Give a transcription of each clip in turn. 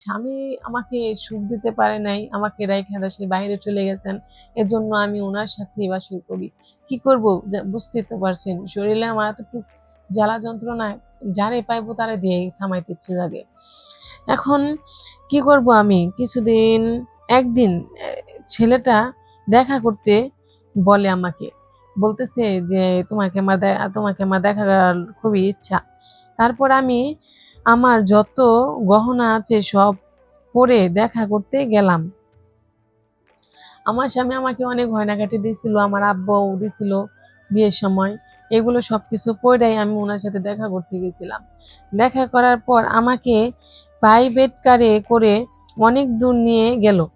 স্বামী আমাকে সুখ দিতে পারে নাই, আমাকে রাইখা সে বাইরে চলে গেছেন এর জন্য আমি ওনার সাথে সাথেই বাসর করি কি করব? বুঝতেই তো পারছেন, শরীরে আমার এতটুকু জ্বালা যন্ত্রণায় যারে পাইবো তারে দিয়ে থামাইতে ইচ্ছে লাগে এখন কি করব আমি? কিছুদিন, একদিন ছেলেটা দেখা করতে বলে আমাকে, বলতেছে যে তোমাকে আমার তোমাকে আমার দেখার খুবই ইচ্ছা। তারপর আমি আমার যত গহনা আছে সব পরে দেখা করতে গেলাম। আমার স্বামী আমাকে অনেক গয়নাঘাটি দিয়েছিল, আমার আব্বাও দিছিল বিয়ের সময়। এগুলো সবকিছু পরেই আমি ওনার সাথে দেখা করতে গেছিলাম। দেখা করার পর আমাকে প্রাইভেট কারে করে অনেক দূর নিয়ে গেল।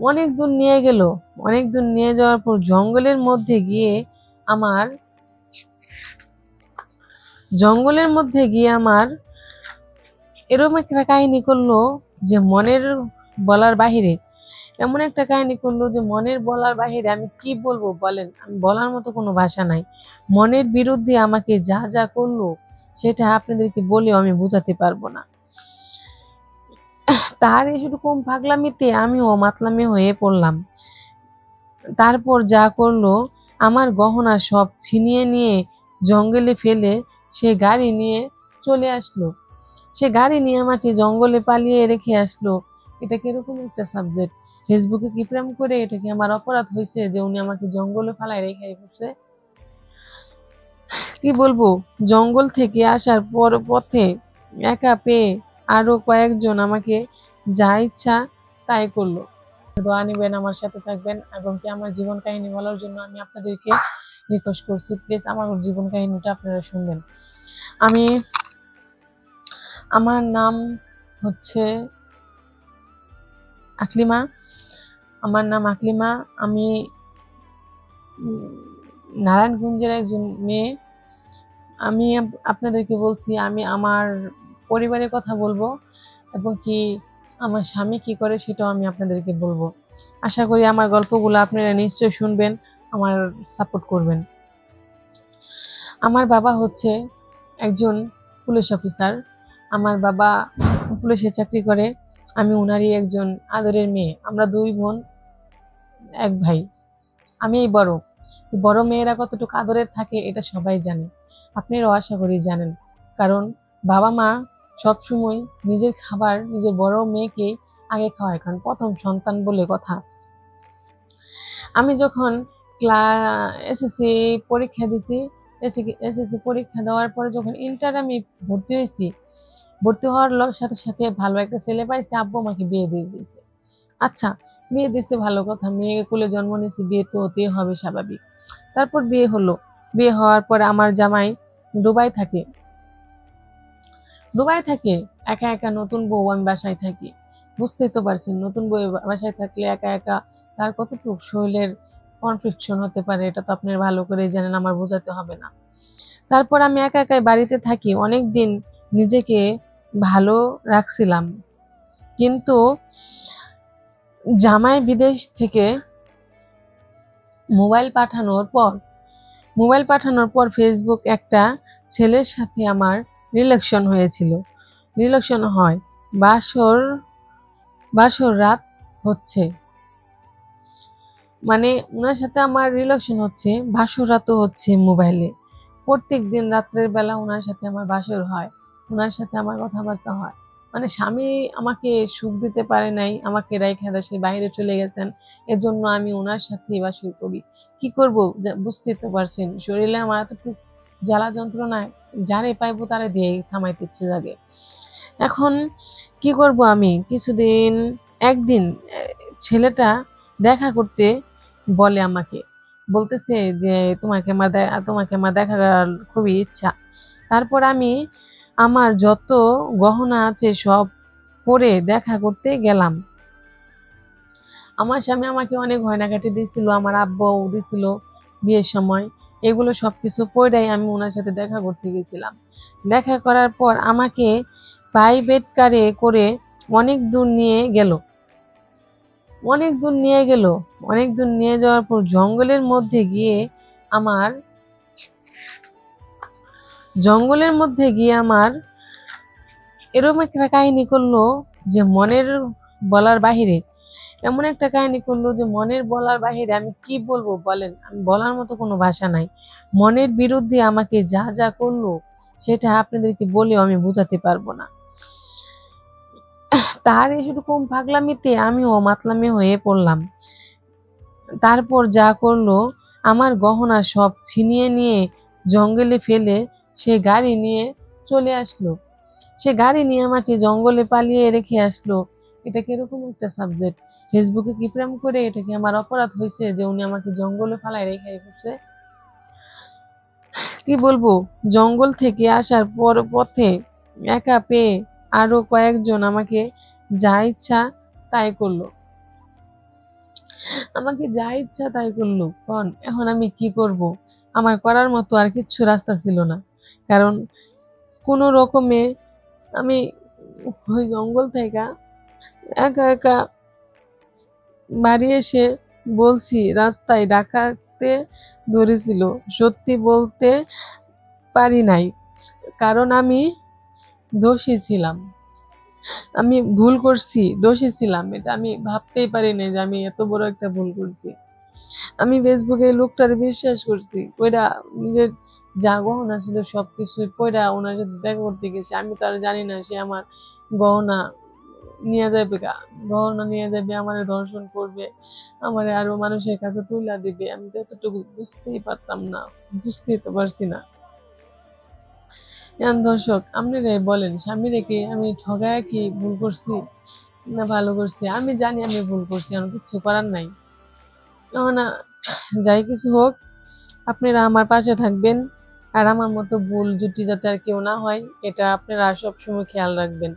অনেক দূর নিয়ে গেল। অনেক দূর নিয়ে যাওয়ার পর জঙ্গলের মধ্যে গিয়ে আমার জঙ্গলের মধ্যে গিয়ে আমার এরকম একটা কাহিনী করল যে মনের বলার বাহিরে। এমন একটা কাহিনী করল যে মনের বলার বাহিরে আমি কি বলব বলেন? আমি বলার মতো কোনো ভাষা নাই। মনের বিরুদ্ধে আমাকে যা যা করল সেটা আপনাদেরকে বলেও আমি বোঝাতে পারব না। তার এরকম পাগলামিতে আমিও মাতলামি হয়ে পড়লাম। তারপর যা করল, আমার গহনা সব ছিনিয়ে নিয়ে জঙ্গলে ফেলে সে গাড়ি নিয়ে চলে আসলো। সে গাড়ি নিয়ে আমাকে জঙ্গলে পালিয়ে রেখে আসলো। এটা কীরকম একটা সাবজেক্ট ফেসবুকে কি প্রেম করে? এটা কি আমার অপরাধ হয়েছে যে উনি আমাকে জঙ্গলে ফালায় রেখে পড়ছে কি বলব? জঙ্গল থেকে আসার পর পথে একা পেয়ে আরও কয়েকজন আমাকে যা ইচ্ছা তাই করল। দোয়া নিবেন, আমার সাথে থাকবেন এবং কি আমার জীবন কাহিনী বলার জন্য আমি আপনাদেরকে রিকোয়েস্ট করছি, প্লিজ আমার জীবন কাহিনীটা আপনারা শুনবেন। আমি, আমার নাম হচ্ছে আকলিমা, আমার নাম আকলিমা, আমি নারায়ণগঞ্জের একজন মেয়ে। আমি আপনাদেরকে বলছি, আমি আমার পরিবারের কথা বলব এবং কি আমার স্বামী কি করে সেটাও আমি আপনাদেরকে বলব। আশা করি আমার গল্পগুলো আপনারা নিশ্চয়ই শুনবেন। আমার সাপোর্ট করবেন। আমার বাবা হচ্ছে একজন পুলিশ অফিসার আমার বাবা পুলিশে চাকরি করে, আমি ওনারই একজন আদরের মেয়ে। আমরা দুই বোন, এক ভাই। আমি এই বড়। বড় মেয়েরা কতটুকু আদরের থাকে এটা সবাই জানে। আপনারাও আশা করি জানেন। কারণ বাবা মা সবসময় নিজের খাবার, নিজের বড় মেয়েকে আগে খাওয়ায়। কারণ প্রথম সন্তান বলে কথা। আমি যখন ক্লা এসএসসি পরীক্ষা দিছি। এসএসসি পরীক্ষা দেওয়ার পরে যখন ইন্টার আমি ভর্তি হয়েছি, ভর্তি হওয়ার সাথে সাথে ভালো একটা ছেলে পাইছে, আব্বু আমাকে বিয়ে দিয়ে দিয়েছে। আচ্ছা বিয়ে দিচ্ছে ভালো কথা মেয়ে কোলে জন্ম নিয়েছি, বিয়ে তো হতেই হবে স্বাভাবিক। তারপর বিয়ে হলো। বিয়ে হওয়ার পরে আমার জামাই দুবাই থাকে। দুবাই থাকে, একা একা নতুন বউ আমি বাসায় থাকি। বুঝতেই তো পারছেন, নতুন বউ বাসায় থাকলে একা একা তার কতটুকু শরীরের কনফ্লিকশন হতে পারে, এটা তো আপনারা ভালো করে জানেন, আমার বোঝাতে হবে না। তারপর আমি একা একাই বাড়িতে থাকি অনেক দিন নিজেকে ভালো রাখছিলাম। কিন্তু জামাই বিদেশ থেকে মোবাইল পাঠানোর পর, মোবাইল পাঠানোর পর ফেসবুক একটা ছেলের সাথে আমার রিলেকশন হয়েছিল। রিলেকশন হয়, বাসর বাসর রাত হচ্ছে। মানে ওনার সাথে আমার রিলেকশন হচ্ছে বাসর রাতও হচ্ছে মোবাইলে প্রত্যেক দিন রাত্রের বেলা ওনার সাথে আমার বাসর হয় ওনার সাথে আমার কথাবার্তা হয়। মানে স্বামী আমাকে সুখ দিতে পারে নাই, আমাকে রাইখা সে বাইরে চলে গেছেন এর জন্য আমি ওনার সাথেই বাসর করি। কি করব? বুঝতেই তো পারছেন, শরীরে আমার এতটুকু জ্বালা যন্ত্রণায় যারে পাইবো তারে দিয়ে থামাইতে ইচ্ছে লাগে এখন কি করব আমি? কিছুদিন, একদিন ছেলেটা দেখা করতে বলে আমাকে। বলতেছে যে, তোমাকে আমার তোমাকে আমার দেখার খুবই ইচ্ছা। তারপর আমি আমার যত গহনা আছে সব পরে দেখা করতে গেলাম। আমার স্বামী আমাকে অনেক গয়নাঘাটি দিয়েছিল আমার আব্বাও দিছিল বিয়ের সময়। এগুলো সবকিছু পরেই আমি ওনার সাথে দেখা করতে গেছিলাম। দেখা করার পর আমাকে প্রাইভেট কারে করে অনেক দূর নিয়ে গেল। অনেক দূর নিয়ে গেল। অনেক দূর নিয়ে যাওয়ার পর জঙ্গলের মধ্যে গিয়ে আমার জঙ্গলের মধ্যে গিয়ে আমার এরকম একটা কাহিনী করল যে মনের বলার বাহিরে। এমন একটা কাহিনী করল যে মনের বলার বাহিরে আমি কি বলব বলেন? আমি বলার মতো কোনো ভাষা নাই। মনের বিরুদ্ধে আমাকে যা যা করল, সেটা আপনাদেরকে বলেও আমি বোঝাতে পারব না। তার এরকম পাগলামিতে আমিও মাতলামি হয়ে পড়লাম। তারপর যা করল, আমার গহনা সব ছিনিয়ে নিয়ে জঙ্গলে ফেলে সে গাড়ি নিয়ে চলে আসলো। সে গাড়ি নিয়ে আমাকে জঙ্গলে পালিয়ে রেখে আসলো। এটা কীরকম একটা সাবজেক্ট ফেসবুকে কি প্রেম করে? এটা কি আমার অপরাধ হয়েছে যে উনি আমাকে জঙ্গলে ফালায় রেখে এসেছে? কি বলব? জঙ্গল থেকে আসার পর পথে একা পেয়ে আরও কয়েকজন আমাকে যা ইচ্ছা তাই করল। আমাকে যা ইচ্ছা তাই করল। কন, এখন আমি কি করব? আমার করার মতো আর কিচ্ছু রাস্তা ছিল না। কারণ কোনো রকমে আমি ওই জঙ্গল থেকে একা একা বাড়ি এসে বলছি, রাস্তায় ডাকাতে ধরেছিল। সত্যি বলতে পারি নাই। কারণ আমি দোষী ছিলাম। আমি ভুল করছি, দোষী ছিলাম, এটা আমি ভাবতেই পারি নাই যে আমি এত বড় একটা ভুল করছি। আমি ফেসবুকে লোকটার বিশ্বাস করছি ওইটা নিজের যা গহনা ছিল সব সবকিছু পয়রা ওনার সাথে দেখা করতে গেছে। আমি তো আর জানি না সে আমার গহনা নিয়ে যাবে গহনা নিয়ে যাবে, আমার দর্শন করবে, আমার আরও মানুষের কাছে তুলে দিবে। আমি তো এতটুকু বুঝতেই পারতাম না, বুঝতেই তো পারছি না। এখন দর্শক আপনারাই বলেন স্বামী রেখে আমি ঠগায় কি ভুল করছি না ভালো করছি? আমি জানি আমি ভুল করছি, আমার কিচ্ছু করার নাই। না যাই কিছু হোক, আপনারা আমার পাশে থাকবেন আর আমার মতো ভুল জুটি যাতে আর কেউ না হয়, এটা আপনারা সবসময় খেয়াল রাখবেন।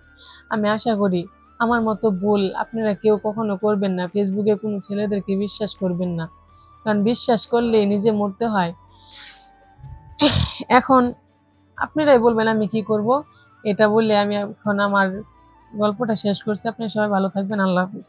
আমি আশা করি আমার মতো ভুল আপনারা কেউ কখনো করবেন না, ফেসবুকে কোনো ছেলেদেরকে বিশ্বাস করবেন না। কারণ বিশ্বাস করলে নিজে মরতে হয়। এখন আপনারাই বলবেন আমি কি করব? এটা বলে আমি এখন আমার গল্পটা শেষ করছি। আপনি সবাই ভালো থাকবেন। আল্লাহ হাফিজ।